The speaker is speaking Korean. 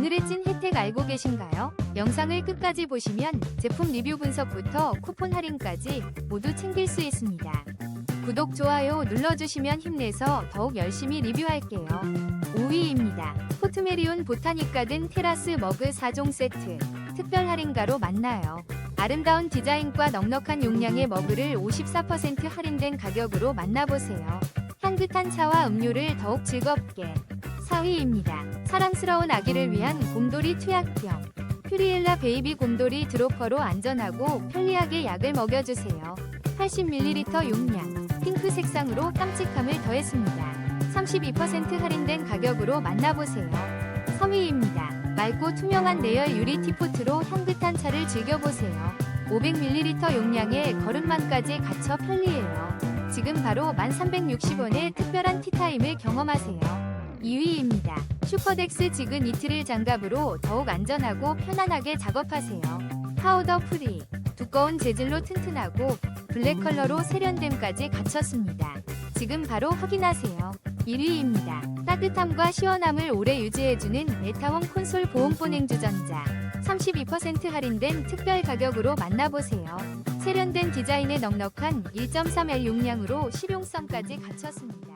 오늘의 찐 혜택 알고 계신가요? 영상을 끝까지 보시면 제품 리뷰 분석부터 쿠폰 할인까지 모두 챙길 수 있습니다. 구독, 좋아요 눌러주시면 힘내서 더욱 열심히 리뷰할게요. 5위입니다. 포트메리온 보타닉 가든 테라스 머그 4종 세트. 특별 할인가로 만나요. 아름다운 디자인과 넉넉한 용량의 머그를 54% 할인된 가격으로 만나보세요. 향긋한 차와 음료를 더욱 즐겁게. 4위입니다. 사랑스러운 아기를 위한 곰돌이 투약병. 퓨리엘라 베이비 곰돌이 드로퍼로 안전하고 편리하게 약을 먹여주세요. 80ml 용량, 핑크 색상으로 깜찍함을 더했습니다. 32% 할인된 가격으로 만나보세요. 3위입니다. 맑고 투명한 레열 유리 티포트로 향긋한 차를 즐겨보세요. 500ml 용량의 거름만까지 갖춰 편리해요. 지금 바로 1360원의 특별한 티타임을 경험하세요. 2위입니다. 슈퍼덱스 지근 이트릴 장갑으로 더욱 안전하고 편안하게 작업하세요. 파우더 프리, 두꺼운 재질로 튼튼하고 블랙 컬러로 세련됨까지 갖췄습니다. 지금 바로 확인하세요. 1위입니다. 따뜻함과 시원함을 오래 유지해주는 에타원 콘솔 보온본 행주전자. 32% 할인된 특별 가격으로 만나보세요. 세련된 디자인의 넉넉한 1.3L 용량으로 실용성까지 갖췄습니다.